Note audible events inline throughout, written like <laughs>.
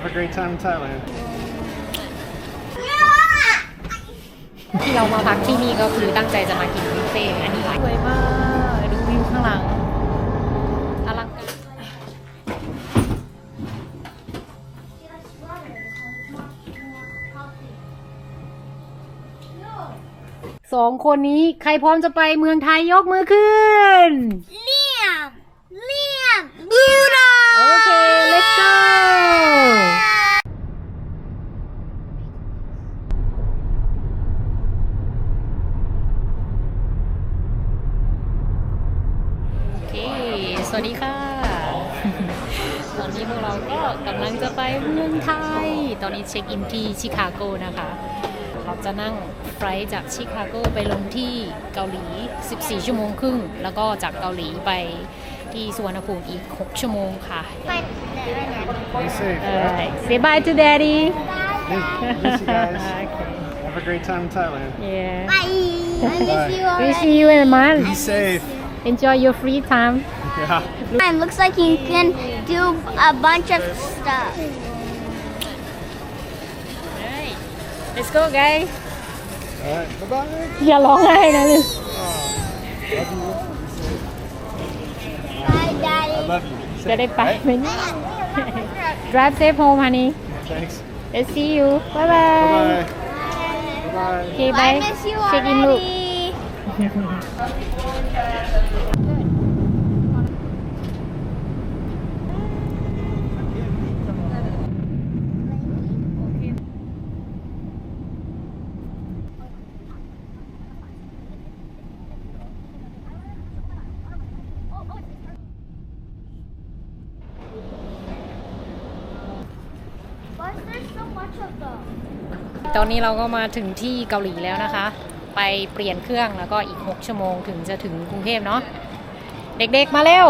Have a great time in Thailand. ที่เรามาพักที่นี่ก็คือตั้งใจจะมากินบุฟเฟ่ต์อันนี้สวยมากดูวิวข้างหลังอลังการ สองคนนี้ใครพร้อมจะไปเมืองไทยยกมือขึ้น Liam! Luna! โอเค let's go โอเค สวัสดีค่ะ ตอนนี้พวกเราก็กำลังจะ ไปเมืองไทย ตอนนี้เช็คอินที่ชิคาโกนะคะ เราจะนั่งไฟลท์จากชิคาโกไปลงที่เกาหลี 14 ชั่วโมงครึ่ง แล้วก็จากเกาหลีไปที่สุวรรณภูมิอีก 6 ชั่วโมงค่ะ Be safe. เออ right? say bye to daddy Miss, miss you guys. okay Have a great time in Thailand. yeah Bye! I miss you we already. see you in a month Be safe. enjoy your free time Yeah. It looks like you can do a bunch of stuff. Alright. let's go guys All right. Bye bye. อย่าร้องไห้นะลูก Bye, I Daddy. love you. Be จะ safe, ได้ไป right? ไหมเนี่ย <laughs> drive safe home honey Thanks. let's see you bye Bye bye bye. Bye. okay I bye miss you check in look already. <laughs> นนี้เราก็มาถึงที่เกาหลีแล้วนะคะ ไปเปลี่ยนเครื่องแล้วก็อีก 6 ชั่วโมงถึงจะถึงกรุงเทพเนาะเด็กๆมาเร็ว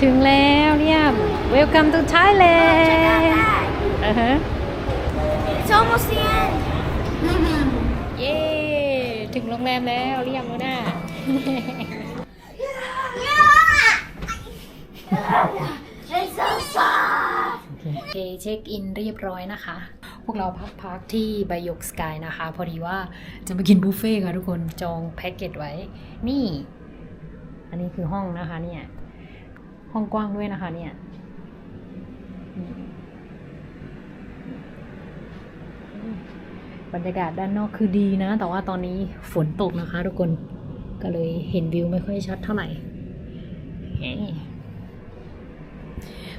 ถึงแล้วเนี่ย Welcome to Thailand อ่าฮะ It's almost the end. โรงแรมแล้วเรียกแล้วนะโอเคเช็คอินเรียบร้อยนะคะ พวกเราพักพักที่ไบยกสกายนะคะ พอดีว่าจะมากินบุฟเฟ่ค่ะทุกคนจองแพ็กเกจไว้ นี่ อันนี้คือห้องนะคะเนี่ย ห้องกว้างด้วยนะคะเนี่ย บรรยากาศด้านนอกคือดีนะ แต่ว่าตอนนี้ฝนตกนะคะทุกคนก็เลยเห็นวิวไม่ค่อยชัดเท่าไหร่เฮ้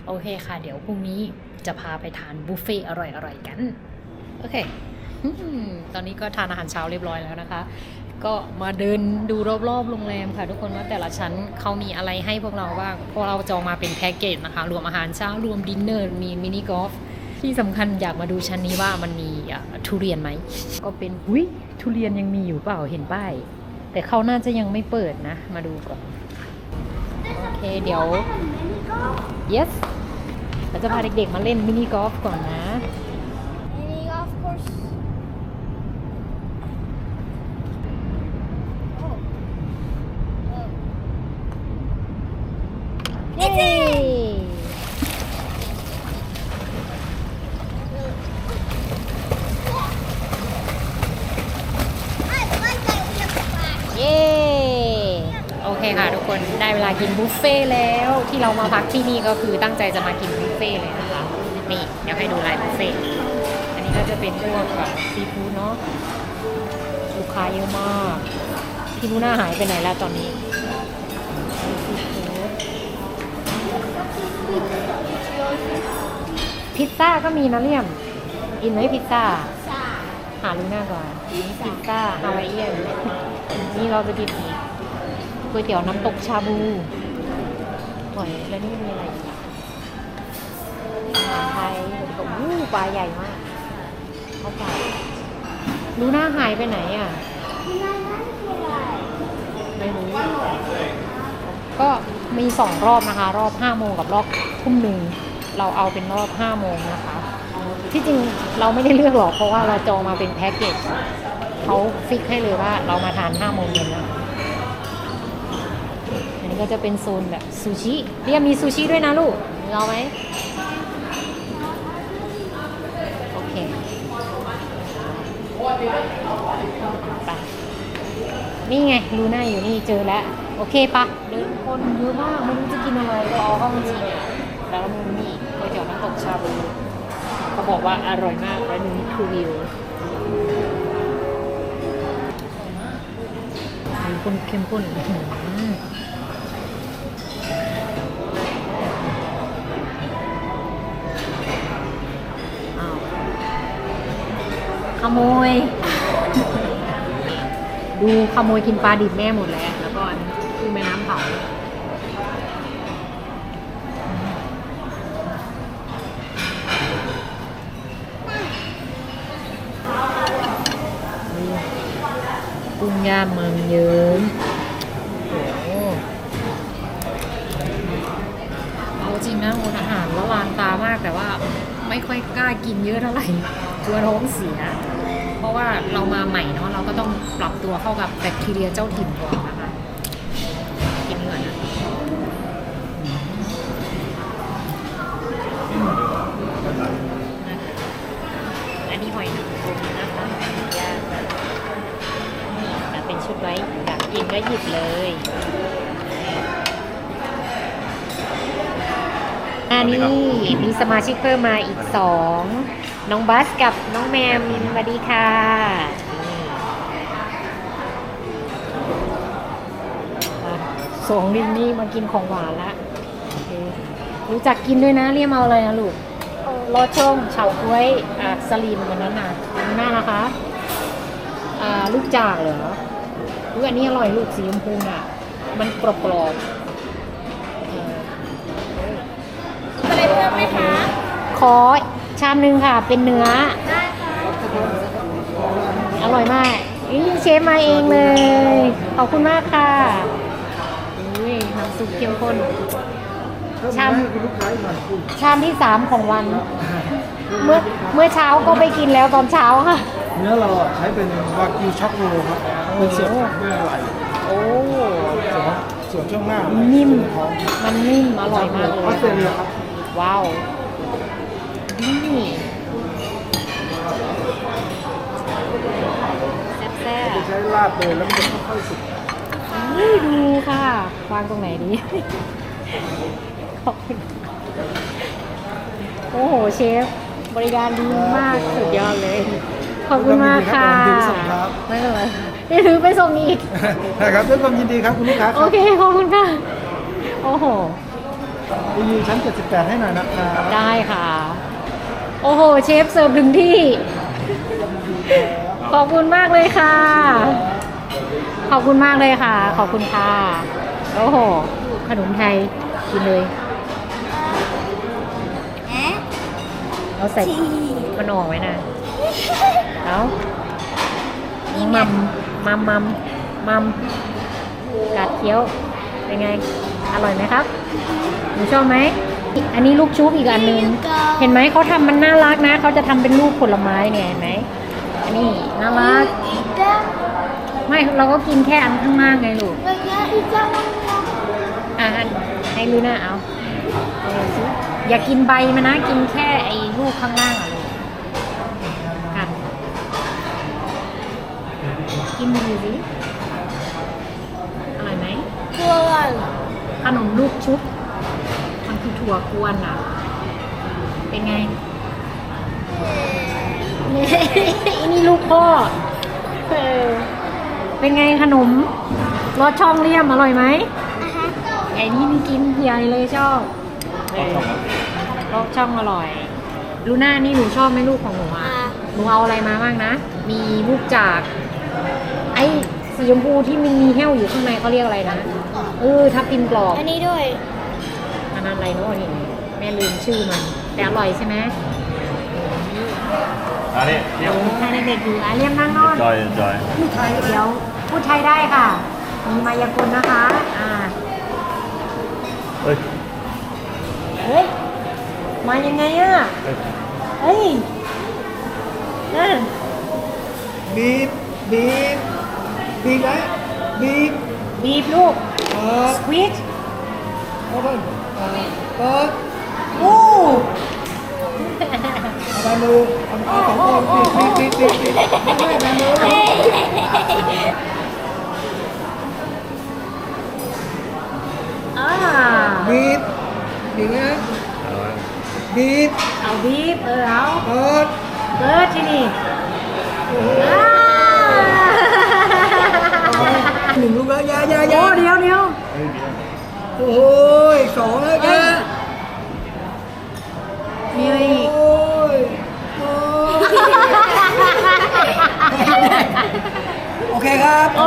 โอเคค่ะ เดี๋ยวพรุ่งนี้จะพาไปทานบุฟเฟ่ต์อร่อยๆกัน โอเคอืมตอนนี้ก็ทานอาหารเช้าเรียบร้อยแล้วนะคะ ก็มาเดินดูรอบๆโรงแรมค่ะ ทุกคนว่าแต่ละชั้นเขามีอะไรให้พวกเราบ้างเพราะเราจองมาเป็นแพ็กเกจนะคะ รวมอาหารเช้ารวมดินเนอร์มีมินิกอล์ฟ ที่สำคัญอยากมาดูชั้นนี้ว่ามันมีอะทุเรียนไหม ก็เป็นหุยทุเรียนยังมีอยู่เปล่าเห็นป้าย แต่เขาน่าจะยังไม่เปิดนะ มาดูก่อน โอเคเดี๋ยว Mini golf? yes เราจะพาเด็กๆมาเล่นมินิกอล์ฟก่อนนะ Mini golf course. Oh. Oh. เย้ I like that we have flash. เย้ โอเคค่ะทุกคนได้เว ลากินบุฟเฟ่ต์แล้วที่เรามาพักที่นี่ก็คือตั้งใจจะมากินบุฟเฟ่ต์เลยนะคะนี่เดี๋ยวให้ดูลายบุฟเฟ่ต์อันนี้ก็จะเป็นพวกแบบซีฟู้ดเนาะลูกค้าเยอะมากพี่ลูน่าหายไปไหนแล้วตอนนี้พิซซ่าก็มีนะเลี่ยมกินไหมพิซซ่าหาลูน่าก่อนนี่พิซซ่าฮาวายเอียนนี่เราจะกินอี ก๋วยเตี๋ยวน้ำตกชาบูหอยแล้วนี่มีอะไรอีกอาหารไทยก๋วยเตี๋ยวอู้ปลาใหญ่มากเข้าไปลูน่าหายไปไหนอะ ไม่รู้ ก็มีสองรอบนะคะ รอบห้าโมงกับรอบทุ่มหนึ่ง เราเอาเป็นรอบห้าโมงนะคะ ที่จริงเราไม่ได้เลือกหรอกเพราะว่าเราจองมาเป็นแพ็กเกจเขาฟิกให้เลยว่าเรามาทาน5โมงเย็นนะอั นนี้ก็จะเป็นโซนแบบซูชิเรียกมีซูชิด้วยนะลูกเอาไหมโอเคไปนี่ไงลูน่าอยู่นี่เจอแล้ว โอเคปะเดินคนเยอะมากไม่รู้จะกินอะไรรอเข้าจริงๆอะแล้วมึงนี่ก๋วยเตี๋ยวน้ำตกชาบูเขาบอกว่าอร่อยมากแล้วนี่คือวิวมีข้นเข้มข้น โมย ดูขโมยกินปลาดิบแม่หมดแล้วแล้วก็อันนี้คือแม่น้ำเผากุ้งย่างเมืองเยิ้มเอาจริงนะโอนอาหารละลานตามากแต่ว่าไม่ค่อยกล้ากินเยอะเท่าไหร่กลัวท้องเสีย เพราะว่าเรามาใหม่เนาะเราก็ต้องปรับตัวเข้ากับแบคทีเรียเจ้าถิ่นก่อนนะคะกินก่อนนะอันนี้หอยนางรมนะคะย่างนี่มาเป็นชุดไว้อยากกินก็หยิบเลยอันนี้มีสมาชิกเพิ่มมาอีกสอง น้องบัสกับน้องแมมสวัสดีค่ะนี่อะสองริมนี่มากินของหวานละโอเครู้จักกินด้วยนะเรียกมาเอาอะไรนะลูกรอดช่องเฉาก้วยอะสลิมวันนั้นน่ะหน้านะคะ อ่าลูกจากเหรออุ๊ยอันนี้อร่อยลูกสีชมพูน่ะ มันกรอบกรอบๆเอออะไรเพิ่มไหมคะ ขอ ชามหนึ่งค่ะ เป็นเนื้อได้ค่ะอร่อยมากนี่เชฟมาเองเลย ขอบคุณมากค่ะอุ้ยน้ำซุปเข้มข้น ชามคุณลูกค้าหน่อยคุณชามที่สามของวัน เมื่อเมื่อเช้าก็ไปกินแล้วตอนเช้าค่ะ เนื้อเราใช้เป็นวากิวช็อกโรลครับเป็นส่วนไม่อร่อยโอ้ส่วนส่วนช่วงหน้า นิ่มส่วนท้องมันนิ่ม อร่อยมากเลออสเตรเลียยครับว้าว นี่แซ่บจะๆใช้ลาดเลยแล้วมันจะค่อยๆสุกนี่ดูค่ะ วางตรงไหนดีขอบคุณโอ้โหเชฟ บริการดีมากสุดยอดเลย ขอบคุณมากค่ะยินดีส่งครับไม่เป็นไรได้ถือไปส่งอีกนะครับด้วยความยินดีครับคุณลูกค้าคโอรับเคขอบคุณค่ะโอ้โหรีวิวชั้น 78 ให้หน่อยนะครับ ได้ค่ะ โอ้โห เชฟเสิร์ฟถึงที่ ขอบคุณมากเลยค่ะ ขอบคุณมากเลยค่ะ ขอบคุณค่ะ โอ้โห ขนมไทยกินเลยแอะเราใส่ทีมันออกไว้นะเอามัมมัมมัมมัมกัดเคี้ยว เป็นไง อร่อยไหมครับ หนูชอบไหม อันนี้ลูกชุบอีกอันหนึง เห็นไหมเขาทำมันน่ารักนะ เขาจะทำเป็นรูปผลไม้เนี่ยเห็นไหมอันนี้น่ารักอีกแล้วไม่เราก็กินแค่อันข้างล่างไงลูกแล้วก็อีกแล้วอะให้ลูน่าเอาเอาเลยสิอย่ากินใบมันนะ กินแค่ไอ้ลูกข้างล่างอะลูกกัดกินดูสิอร่อยไหมตัวอะไรขนมลูกชุบมันคือ ถั่วกวนอะ เป็นไงอันนี้ลูกพ่อ เออ เป็นไงขนมรสช่องเลี่ยมอร่อยไหมอะฮะไอ้นี่นี่กินใหญ่เลยชอบเออรสช่องอร่อยลูน่านี่หนูชอบไหมลูกของหนูอะหนูเอาอะไรมาบ้างนะ มีลูกจาก ไอ้สีชมพูที่มันมีแห้วอยู่ข้างในเขาเรียกอะไรนะ เออทับทิมกรอบ อันนี้ด้วย อันนั้นอะไรเนาะนี่แม่ลืมชื่อมัน แต่อร่อยใช่ไหมอันนี้เที่ยวถ้าเด็กๆอยู่อะเรียมนั่งนอนจอยจอยพูดไทยเดี๋ยวพูดไทยได้ค่ะมีมายากลนะคะ อ่าเฮ้ยเฮ้ยมายังไงอะเฮ้ยเฮ้ยบีบบีบบีบไว้บีบบีบลูกเปิดสควีช โอเปิลเปิดเปิดโอ้เอาแบมือเอาเอาสองคนบีบบีบ โอ้เดี๋ยวเดี๋ยวโอ้ยสองแล้วอยามีอะไรอีก โอ้ยโอ้ยโอเคครับโอ้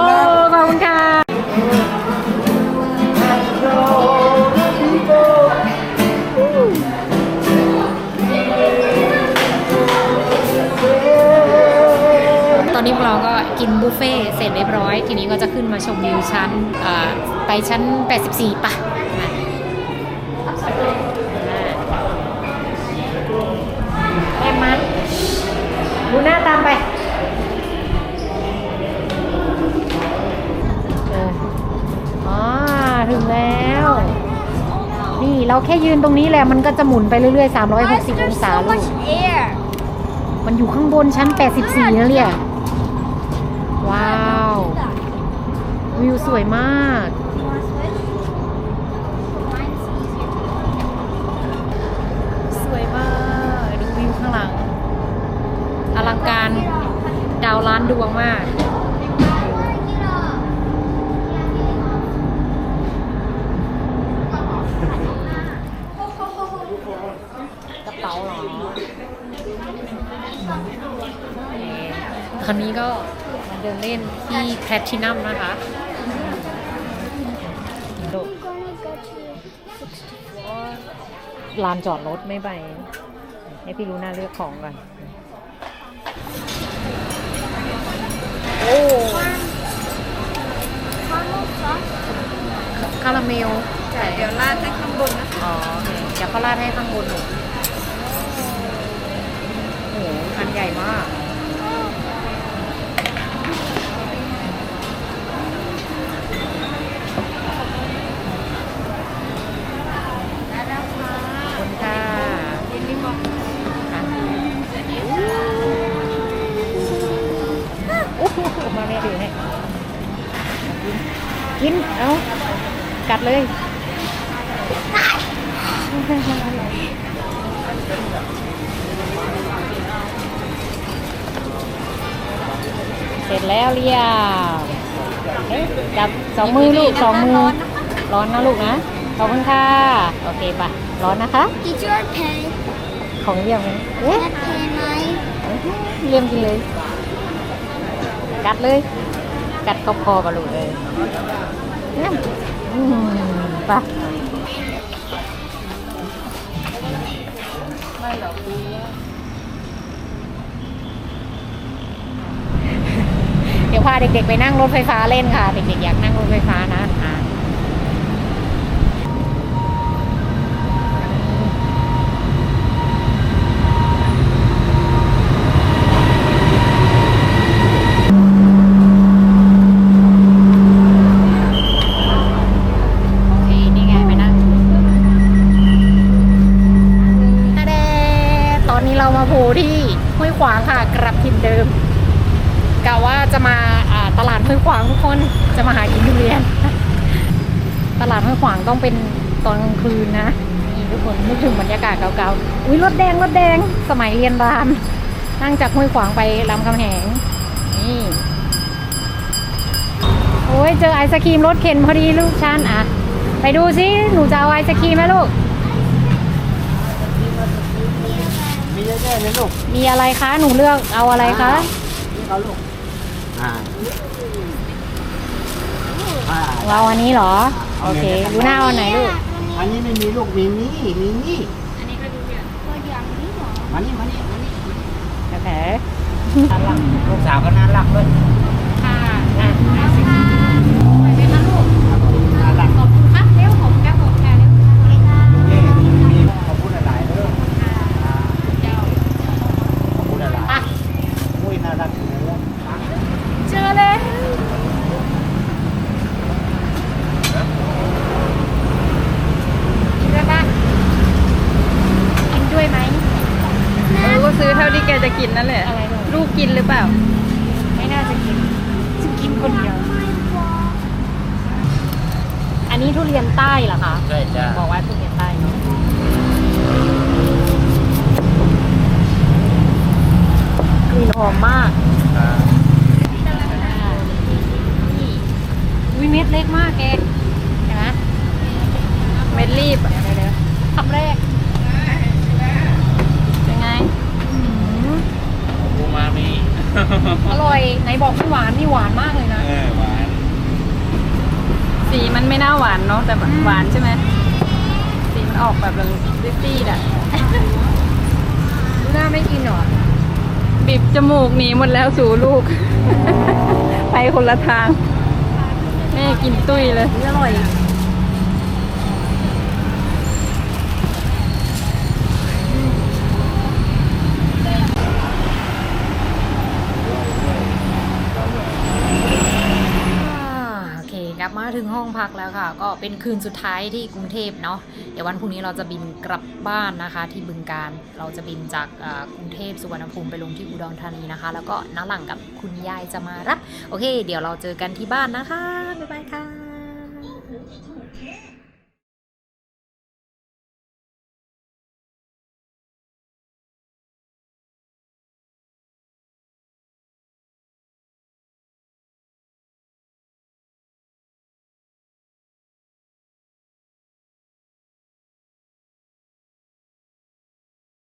ขอบคุณค่ะ กเราก็กินบุฟเฟ่ต์เสร็จเรียบร้อย ทีนี้ก็จะขึ้นมาชมวิวชั้นอ่าไปชั้น 84 ป่ะมาแอมมาดูหน้าตามไปเอออ๋อถึงแล้ว นี่เราแค่ยืนตรงนี้แหละ มันก็จะหมุนไปเรื่อยๆ Why is 360 there องศา so ลูก much air? มันอยู่ข้างบนชั้น 84นะเนี่ย ว้าว วิวสวยมาก สวยมาก ดูวิวข้างหลัง อลังการดาวล้านดวงมาก กระเป๋าเหรอคราวนี้ก็มาเดินเล่นที่แพลทินัมนะคะโดดลานจอดรถไม่ไป ให้พี่รู้หน้าเลือกของก่อน โอ้คาราเมลเดี๋ยวลาดให้ข้างบนนะอ๋อโอเคเดี๋ยวเขาราดให้ข้างบนหนูโอ้โหอันใหญ่มาก กิน เอากัดเลยเสร็จแล้วเรียบเอ๊ะจับสองมือลูกสองมือ ร้อนนะลูกนะ ขอบคุณค่ะ โอเคปะร้อนนะคะ Did your pen ของเรียมเอ๊ะ that pen ไหมเรียมกินเลย กัดเลย กัดเข้าคอกับลูกเลยเนี่ยไปะเดี๋ยวพาเด็กๆไปนั่งรถไฟฟ้าเล่นค่ะ เด็กๆอยากนั่งรถไฟฟ้านะ ขวางต้องเป็นตอนกลางคืนนะนี่ทุกคนนึกถึงบรรยากาศเก่าๆอุ้ยรถแดงรถแดงสมัยเรียนรามนั่งจากห้วยขวางไปรามคำแหงนี่โอ้ยเจอไอศครีมรถเข็นพอดีลูกชันอะ ไปดูซิหนูจะเอาไอศครีมไหมลูกมีเยอะแยะเลยลูกมีอะไรคะหนูเลือกเอาอะไรคะนี่เขาลูกอ่า อ่าเราอันนี้เหรอ โอเคดูหน้าเอาอันไหนลูก อันนี้ไม่มีลูกมีนี่มีนี่ตัวอย่างนี้เหรอมานี่มานี่มานี่โอเค น่ารักลูกสาวก็น่ารักด้วย ค่ะอะไปไหมคะลูก น่ารัก ขอบคุณครับเร็วผมแก้ผมแก้เร็ว นี่มีมีขอบคุณหลายๆเด้อ เจ้า ขอบคุณหลาย อะ ๆอุ้ยน่ารักจังเลย กินนั่นแหละ อะไรหรอ ลูกกินหรือเปล่า ไม่น่าจะกินจะกินคนเดียว อันนี้ทุเรียน ใต้เหรอคะใช่จ้าบอกว่าทุเรียนใต้เนาะกลิ่นหอมมากนี่อุ้ยเม็ดเล็กมากแกเห็นไหมเม็ดรีบอะเดี๋ยวเดี๋ยวคำแรกเป็นไงอูมามิอร่อยไหนบอกไม่หวานนี่หวานมากเลยนะ เออหวาน สีมันไม่น่าหวานเนาะแต่แบบหวานใช่ไหมสีมันออกแบบดิตี้ๆอะดูหน้าไม่กินเหรอบีบจมูกหนีหมดแล้วสู่ลูก ไปคนละทาง แม่กินตุ้ยเลยอุ๊ยอร่อย อ่าโอเคกลั บมาถึงห้องพักแล้วค่ะ ก็เป็นคืนสุดท้ายที่กรุงเทพเนาะเดี๋ยววันพรุ่งนี้เราจะบินกลับบ้านนะคะ ที่บึงการเราจะบินจากกรุงเทพสุวรรณภูมิไปลงที่อุดรธานีนะคะ แล้วก็น้าหลังกับคุณยายจะมารับ โอเค เดี๋ยวเราเจอกันที่บ้านนะคะบ๊ายบายค่ะ